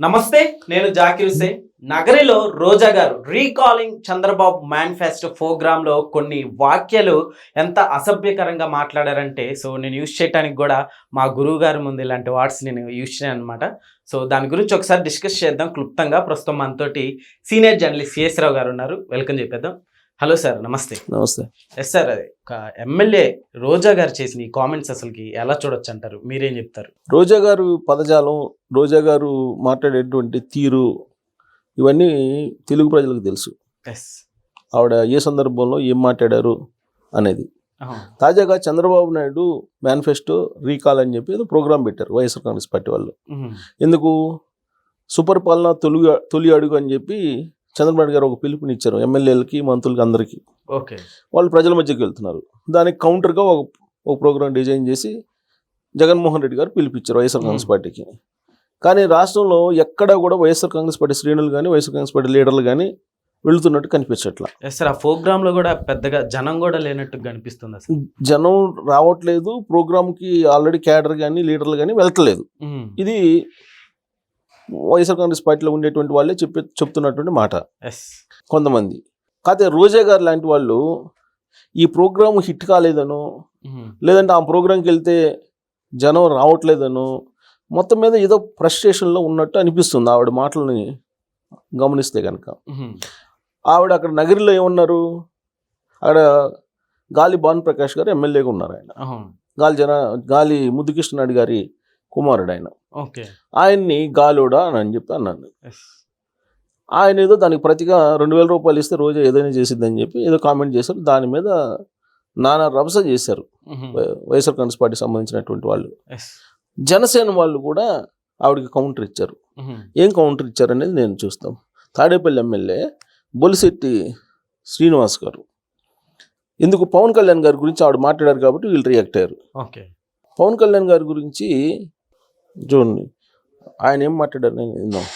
నమస్తే నేను జాకిర్ హుసేన్ నగరిలో రోజా గారు రీకాలింగ్ చంద్రబాబు మేనిఫెస్టో ప్రోగ్రామ్లో కొన్ని వాక్యాలు ఎంత అసభ్యకరంగా మాట్లాడారంటే సో నేను యూజ్ చేయడానికి కూడా మా గురువు గారి ముందు ఇలాంటి వర్డ్స్ నేను యూజ్ చేయను అనమాట సో దాని గురించి ఒకసారి డిస్కస్ చేద్దాం. క్లుప్తంగా ప్రస్తుతం మనతోటి సీనియర్ జర్నలిస్ట్ సిఎస్ రావు గారు ఉన్నారు. వెల్కమ్ చెప్పేద్దాం. హలో సార్ నమస్తే. నమస్తే. ఎస్ సార్ అది ఒక ఎమ్మెల్యే రోజా గారు చేసిన ఈ కామెంట్స్ అసలుకి ఎలా చూడొచ్చు అంటారు? మీరేం చెప్తారు? రోజా గారు పదజాలం రోజా గారు మాట్లాడేటువంటి తీరు ఇవన్నీ తెలుగు ప్రజలకు తెలుసు. ఎస్. ఆవిడ ఏ సందర్భంలో ఏం మాట్లాడారు అనేది. తాజాగా చంద్రబాబు నాయుడు మేనిఫెస్టో రీకాల్ అని చెప్పి ఏదో ప్రోగ్రామ్ పెట్టారు వైఎస్ఆర్ కాంగ్రెస్ పార్టీ వాళ్ళు. ఎందుకు? సుపరిపాలన తొలి తొలి అడుగు అని చెప్పి చంద్రబాబు గారు ఒక పిలుపునిచ్చారు ఎమ్మెల్యేలకి మంత్రులకి అందరికీ. ఓకే. వాళ్ళు ప్రజల మధ్యకి వెళ్తున్నారు. దానికి కౌంటర్గా ఒక ఒక ప్రోగ్రామ్ డిజైన్ చేసి జగన్మోహన్ రెడ్డి గారు పిలిపించారు వైఎస్ఆర్ కాంగ్రెస్ పార్టీకి. కానీ రాష్ట్రంలో ఎక్కడ కూడా వైఎస్ఆర్ కాంగ్రెస్ పార్టీ శ్రేణులు కానీ వైఎస్ఆర్ కాంగ్రెస్ పార్టీ లీడర్లు కానీ వెళ్తున్నట్టు కనిపించట్లా. సార్ ఆ ప్రోగ్రామ్లో కూడా పెద్దగా జనం కూడా లేనట్టు కనిపిస్తుంది అసలు జనం రావట్లేదు ప్రోగ్రామ్కి ఆల్రెడీ క్యాడర్ కానీ లీడర్లు కానీ వెళ్తలేదు. ఇది వైఎస్ఆర్ కాంగ్రెస్ పార్టీలో ఉండేటువంటి వాళ్ళే చెప్పే చెప్తున్నటువంటి మాట. ఎస్ కొంతమంది. కాకపోతే రోజా గారు లాంటి వాళ్ళు ఈ ప్రోగ్రామ్ హిట్ కాలేదనో లేదంటే ఆ ప్రోగ్రాంకి వెళ్తే జనం రావట్లేదనో మొత్తం మీద ఏదో ఫ్రస్ట్రేషన్లో ఉన్నట్టు అనిపిస్తుంది ఆవిడ మాటలని గమనిస్తే కనుక. ఆవిడ అక్కడ నగరిలో ఏమన్నారు? అక్కడ గాలి భాను ప్రకాష్ గారు ఎమ్మెల్యేగా ఉన్నారు ఆయన. గాలి జన గాలి ముద్దుకృష్ణనాయుడు గారి కుమారుడు ఆయన ఓకే. ఆయన్ని గాలోడా అని అని చెప్పి అన్నాను ఆయన ఏదో దానికి ప్రతిగా రెండు వేల రూపాయలు ఇస్తే రోజు ఏదైనా చేసిద్దని చెప్పి ఏదో కామెంట్ చేశారు. దాని మీద నానా రభస చేశారు. వైఎస్ఆర్ కాంగ్రెస్ పార్టీకి సంబంధించినటువంటి వాళ్ళు. జనసేన వాళ్ళు కూడా ఆవిడకి కౌంటర్ ఇచ్చారు. ఏం కౌంటర్ ఇచ్చారు అనేది నేను చూస్తాం. తాడేపల్లి ఎమ్మెల్యే బొలిశెట్టి శ్రీనివాస్ గారు. ఎందుకు పవన్ కళ్యాణ్ గారి గురించి ఆవిడ మాట్లాడారు కాబట్టి వీళ్ళు రియాక్ట్ అయ్యారు. ఓకే. పవన్ కళ్యాణ్ గారి గురించి చూడండి ఆయన ఏం మాట్లాడారు? నేను విందాం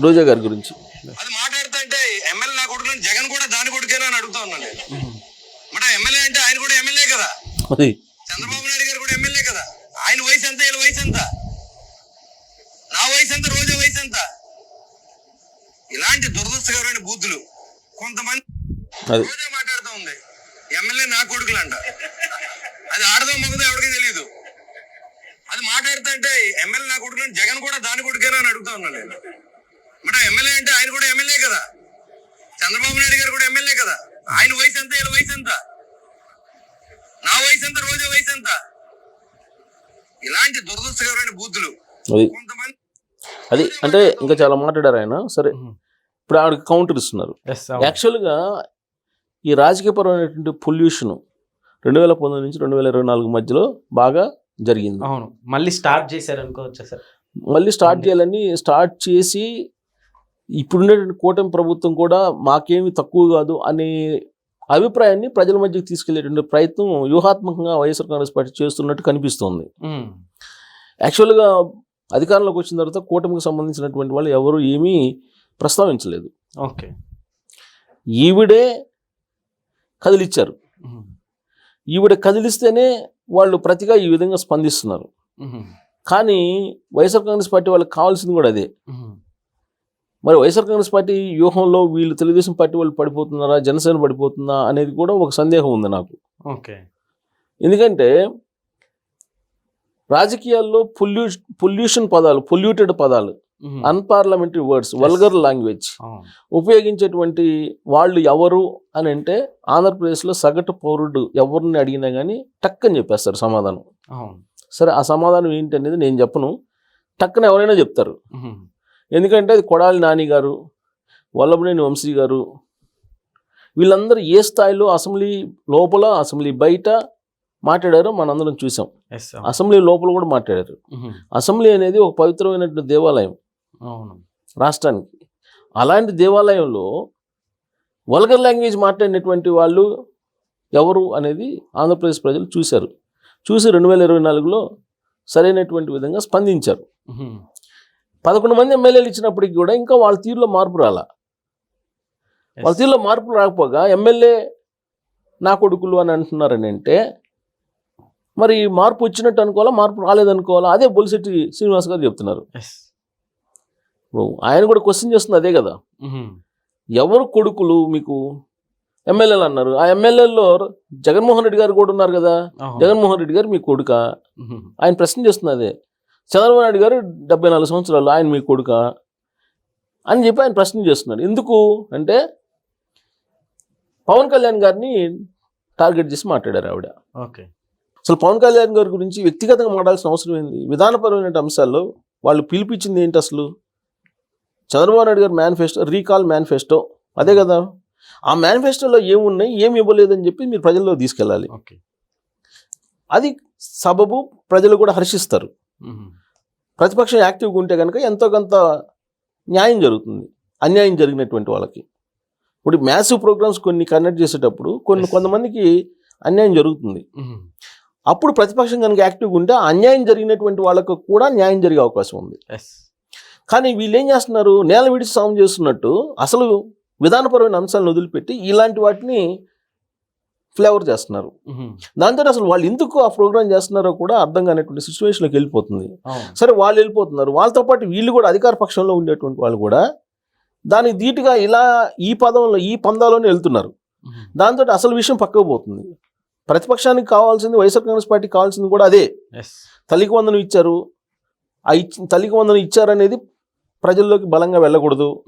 రోజా గారి గురించి. అది మాట్లాడుతా అంటే ఎమ్మెల్యే నా జగన్ కూడా దాని కొడుకేనా అని అడుగుతా ఉన్నాను నేను. మరి ఎమ్మెల్యే అంటే ఆయన కూడా ఎమ్మెల్యే కదా. అది. చంద్రబాబు నాయుడు గారు కూడా ఎమ్మెల్యే కదా. ఆయన వయసు ఎంత వీళ్ళ వయసు ఎంత? నా వయసు ఎంత రోజా వయసు ఎంత? ఇలాంటి దురదృష్టకరమైన బూతులు కొంతమంది రోజా మాట్లాడుతూ ఉంది. ఎమ్మెల్యే నా కొడుకులంట. అది ఆడదో మగదో ఎవరికి తెలియదు అది మాట్లాడుతా అంటే ఎమ్మెల్యే నా కొడుకులని జగన్ కూడా దాని కొడుకేనా అని అడుగుతా ఉన్నాను నేను. మరి ఎమ్మెల్యే అంటే ఆయన కూడా ఎమ్మెల్యే కదా. చంద్రబాబు నాయుడు గారు కూడా ఎమ్మెల్యే కదా. ఆయన వయసు ఎంత వీళ్ళ వయసు ఎంత? నా వయసు ఎంత రోజా వయసు ఎంత? ఇలాంటి దురదృష్టకరమైన బూతులు. అది కొంతమంది అది అంటే ఇంకా చాలా మాట్లాడారు ఆయన. సరే. ఇప్పుడు ఆవిడకి కౌంటర్ ఇస్తున్నారు. యాక్చువల్గా ఈ రాజకీయపరమైనటువంటి పొల్యూషన్ రెండు వేల పంతొమ్మిది నుంచి రెండు వేల ఇరవై నాలుగు మధ్యలో బాగా జరిగింది. అవును. మళ్ళీ స్టార్ట్ చేశారు అనుకోవచ్చు సార్ మళ్ళీ స్టార్ట్ చేయాలని స్టార్ట్ చేసి ఇప్పుడున్నటువంటి కూటమి ప్రభుత్వం కూడా మాకేమి తక్కువ కాదు అనే అభిప్రాయాన్ని ప్రజల మధ్యకి తీసుకెళ్ళేటువంటి ప్రయత్నం వ్యూహాత్మకంగా వైఎస్ఆర్ కాంగ్రెస్ పార్టీ చేస్తున్నట్టు కనిపిస్తోంది. యాక్చువల్గా అధికారంలోకి వచ్చిన తర్వాత కూటమికి సంబంధించినటువంటి వాళ్ళు ఎవరు ఏమీ ప్రస్తావించలేదు. ఓకే. ఈవిడే కదిలిచ్చారు. ఈవిడ కదిలిస్తేనే వాళ్ళు ప్రతిగా ఈ విధంగా స్పందిస్తున్నారు. కానీ వైఎస్ఆర్ కాంగ్రెస్ పార్టీ వాళ్ళకి కావాల్సింది కూడా అదే. మరి వైఎస్ఆర్ కాంగ్రెస్ పార్టీ వ్యూహంలో వీళ్ళు తెలుగుదేశం పార్టీ వాళ్ళు పడిపోతున్నారా జనసేన పడిపోతుందా అనేది కూడా ఒక సందేహం ఉంది నాకు. ఓకే. ఎందుకంటే రాజకీయాల్లో పొల్యూ పొల్యూషన్ పదాలు పొల్యూటెడ్ పదాలు అన్పార్లమెంటరీ వర్డ్స్ వల్గర్ లాంగ్వేజ్ ఉపయోగించేటువంటి వాళ్ళు ఎవరు అని అంటే ఆంధ్రప్రదేశ్లో సగటు పౌరుడు ఎవరిని అడిగినా కానీ టక్కని చెప్పేస్తారు సమాధానం. సరే ఆ సమాధానం ఏంటి అనేది నేను చెప్పను. టక్కన ఎవరైనా చెప్తారు. ఎందుకంటే అది కొడాలి నాని గారు వల్లభనేని వంశీ గారు. వీళ్ళందరూ ఏ స్థాయిలో అసెంబ్లీ లోపల అసెంబ్లీ బయట మాట్లాడారో మనందరం చూసాం. అసెంబ్లీ లోపల కూడా మాట్లాడారు. అసెంబ్లీ అనేది ఒక పవిత్రమైనటువంటి దేవాలయం. రాష్ట్రానికి. అలాంటి దేవాలయంలో వల్గర్ లాంగ్వేజ్ మాట్లాడినటువంటి వాళ్ళు ఎవరు అనేది ఆంధ్రప్రదేశ్ ప్రజలు చూశారు. చూసి రెండు వేల ఇరవై నాలుగులో సరైనటువంటి విధంగా స్పందించారు. పదకొండు మంది ఎమ్మెల్యేలు ఇచ్చినప్పటికి కూడా ఇంకా వాళ్ళ తీరులో మార్పు రాలా. వాళ్ళ తీరులో మార్పు రాకపోగా ఎమ్మెల్యే నా కొడుకులు అని అంటున్నారని అంటే మరి మార్పు వచ్చినట్టు అనుకోవాలా మార్పు రాలేదనుకోవాలా? అదే బొలిశెట్టి శ్రీనివాస్ గారు చెప్తున్నారు. ఆయన కూడా క్వశ్చన్ చేస్తుంది అదే కదా. ఎవరు కొడుకులు మీకు? ఎమ్మెల్యేలు అన్నారు. ఆ ఎమ్మెల్యేల్లో జగన్మోహన్ రెడ్డి గారు కూడా ఉన్నారు కదా. జగన్మోహన్ రెడ్డి గారు మీ కొడుక. ఆయన ప్రశ్న చేస్తుంది అదే. చంద్రబాబు నాయుడు గారు డెబ్బై నాలుగు సంవత్సరాలు ఆయన మీ కొడుక అని చెప్పి ఆయన ప్రశ్న చేస్తున్నాడు ఎందుకు? అంటే పవన్ కళ్యాణ్ గారిని టార్గెట్ చేసి మాట్లాడారు ఆవిడ. ఓకే. అసలు పవన్ కళ్యాణ్ గారి గురించి వ్యక్తిగతంగా మాట్లాడాల్సిన అవసరం ఏంది? విధానపరమైన అంశాల్లో వాళ్ళు పిలిపించింది ఏంటి అసలు? చంద్రబాబు నాయుడు గారు మేనిఫెస్టో రీకాల్ మేనిఫెస్టో అదే కదా? ఆ మేనిఫెస్టోలో ఏమున్నాయి ఏమి ఇవ్వలేదని చెప్పి మీరు ప్రజల్లో తీసుకెళ్ళాలి. ఓకే. అది సబబు ప్రజలు కూడా హర్షిస్తారు. ప్రతిపక్షం యాక్టివ్గా ఉంటే కనుక ఎంతో కొంత న్యాయం జరుగుతుంది. అన్యాయం జరిగినటువంటి వాళ్ళకి. ఇప్పుడు మ్యాసివ్ ప్రోగ్రామ్స్ కొన్ని కండక్ట్ చేసేటప్పుడు కొన్ని. కొంతమందికి అన్యాయం జరుగుతుంది. అప్పుడు ప్రతిపక్షం కనుక యాక్టివ్గా ఉంటే ఆ అన్యాయం జరిగినటువంటి వాళ్ళకు కూడా న్యాయం జరిగే అవకాశం ఉంది. కానీ వీళ్ళు ఏం చేస్తున్నారు? నేల విడిచి సాము చేస్తున్నట్టు అసలు విధానపరమైన అంశాలను వదిలిపెట్టి ఇలాంటి వాటిని ఫ్లేవర్ చేస్తున్నారు. దాంతో అసలు వాళ్ళు ఎందుకు ఆ ప్రోగ్రామ్ చేస్తున్నారో కూడా అర్థం కానటువంటి సిచ్యువేషన్లోకి వెళ్ళిపోతుంది. సరే వాళ్ళు వెళ్ళిపోతున్నారు. వాళ్ళతో పాటు వీళ్ళు కూడా అధికార పక్షంలో ఉండేటువంటి వాళ్ళు కూడా దానికి ధీటుగా ఇలా ఈ పదంలో ఈ పందాలోనే వెళ్తున్నారు. దాంతో అసలు విషయం పక్కకు పోతుంది. ప్రతిపక్షానికి కావాల్సింది వైఎస్ఆర్ కాంగ్రెస్ పార్టీకి కావాల్సింది కూడా అదే. తల్లికి వందనం ఇచ్చారు. ఆ ఇచ్చి తల్లికి వందనం ఇచ్చారనేది ప్రజల్లోకి బలంగా వెళ్ళకూడదు.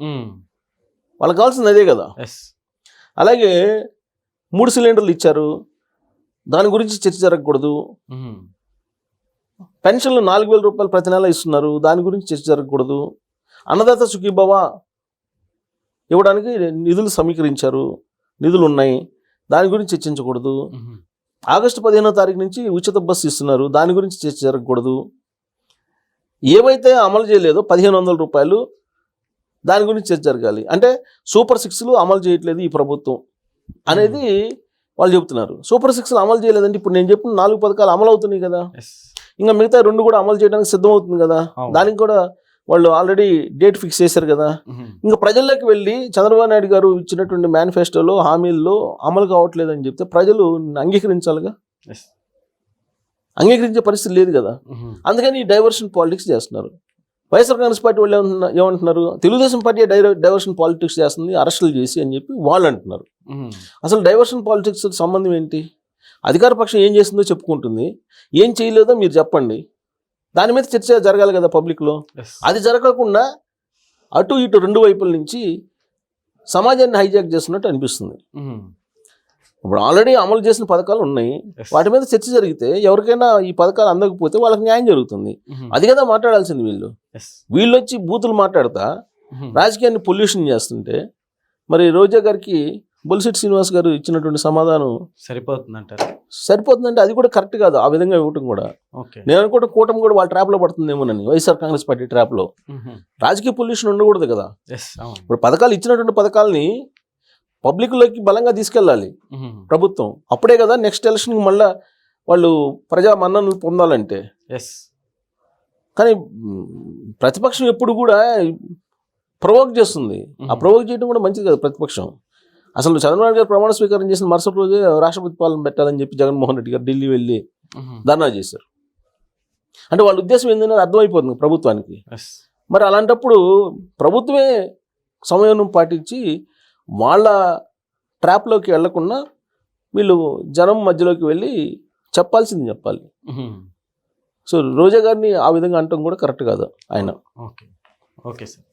వాళ్ళకి కావాల్సింది అదే కదా. అలాగే మూడు సిలిండర్లు ఇచ్చారు. దాని గురించి చర్చ జరగకూడదు. పెన్షన్లు నాలుగు వేల రూపాయలు ప్రతి నెల ఇస్తున్నారు. దాని గురించి చర్చ జరగకూడదు. అన్నదాత సుఖీభవ ఇవ్వడానికి నిధులు సమీకరించారు. నిధులు ఉన్నాయి. దాని గురించి చర్చించకూడదు. ఆగస్టు పదిహేనో తారీఖు నుంచి ఉచిత బస్సు ఇస్తున్నారు. దాని గురించి చర్చ జరగకూడదు. ఏవైతే అమలు చేయలేదో పదిహేను వందల రూపాయలు దాని గురించి చర్చ జరగాలి. అంటే సూపర్ సిక్స్లు అమలు చేయట్లేదు ఈ ప్రభుత్వం అనేది వాళ్ళు చెబుతున్నారు. సూపర్ సిక్స్లు అమలు చేయలేదంటే ఇప్పుడు నేను చెప్పిన నాలుగు పథకాలు అమలు అవుతున్నాయి కదా. ఇంకా మిగతా రెండు కూడా అమలు చేయడానికి సిద్ధమవుతుంది కదా. దానికి కూడా వాళ్ళు ఆల్రెడీ డేట్ ఫిక్స్ చేశారు కదా. ఇంకా ప్రజల్లోకి వెళ్ళి చంద్రబాబు నాయుడు గారు ఇచ్చినటువంటి మేనిఫెస్టోలో హామీల్లో అమలు కావట్లేదని చెప్తే ప్రజలు అంగీకరించాలిగా? అంగీకరించే పరిస్థితి లేదు కదా. అందుకని ఈ డైవర్షన్ పాలిటిక్స్ చేస్తున్నారు. వైఎస్ఆర్ కాంగ్రెస్ పార్టీ వాళ్ళు ఏమంటున్నా- ఏమంటున్నారు? తెలుగుదేశం పార్టీ డైవర్షన్ పాలిటిక్స్ చేస్తుంది అరెస్టులు చేసి అని చెప్పి వాళ్ళు అంటున్నారు. అసలు డైవర్షన్ పాలిటిక్స్ సంబంధం ఏంటి? అధికార పక్షం ఏం చేసిందో చెప్పుకుంటుంది. ఏం చేయలేదో మీరు చెప్పండి. దాని మీద చర్చ జరగాలి కదా పబ్లిక్లో. అది జరగకుండా అటు ఇటు రెండు వైపుల నుంచి సమాజాన్ని హైజాక్ చేస్తున్నట్టు అనిపిస్తుంది. ఇప్పుడు ఆల్రెడీ అమలు చేసిన పథకాలు ఉన్నాయి. వాటి మీద చర్చ జరిగితే ఎవరికైనా ఈ పథకాలు అందకపోతే వాళ్ళకి న్యాయం జరుగుతుంది. అది కదా మాట్లాడాల్సింది వీళ్ళు. వీళ్ళు వచ్చి బూతులు మాట్లాడతా రాజకీయాన్ని పొల్యూషన్ చేస్తుంటే మరి రోజా గారికి బొలిశెట్టి శ్రీనివాస్ గారు ఇచ్చినటువంటి సమాధానం సరిపోతుందంటారు. సరిపోతుందంటే అది కూడా కరెక్ట్ కాదు ఆ విధంగా ఇవ్వటం కూడా. నేను అనుకుంటే కూటమి కూడా వాళ్ళ ట్రాప్లో పడుతుందేమోనని వైఎస్ఆర్ కాంగ్రెస్ పార్టీ ట్రాప్లో. రాజకీయ పొల్యూషన్ ఉండకూడదు కదా. ఇప్పుడు పథకాలు ఇచ్చినటువంటి పథకాలని పబ్లిక్లోకి బలంగా తీసుకెళ్ళాలి ప్రభుత్వం. అప్పుడే కదా నెక్స్ట్ ఎలక్షన్కి మళ్ళా వాళ్ళు ప్రజా మన్ననలు పొందాలంటే. ఎస్ కానీ ప్రతిపక్షం ఎప్పుడు కూడా ప్రొవోక్ చేస్తుంది. ఆ ప్రొవోక్ చేయడం కూడా మంచిది కదా ప్రతిపక్షం. అసలు చంద్రబాబు గారు ప్రమాణ స్వీకారం చేసిన మరుసటి రోజే రాష్ట్రపతి పాలన పెట్టాలని చెప్పి జగన్మోహన్ రెడ్డి గారు ఢిల్లీ వెళ్ళి ధర్నా చేశారు. అంటే వాళ్ళ ఉద్దేశం ఏంటనేది అర్థమైపోతుంది ప్రభుత్వానికి. మరి అలాంటప్పుడు ప్రభుత్వమే సమయం పాటించి వాళ్ళ ట్రాప్లోకి వెళ్ళకుండా వీళ్ళు జనం మధ్యలోకి వెళ్ళి చెప్పాల్సింది చెప్పాలి. సో రోజా గారిని ఆ విధంగా అనటం కూడా కరెక్ట్ కాదు ఆయన. ఓకే. Okay sir.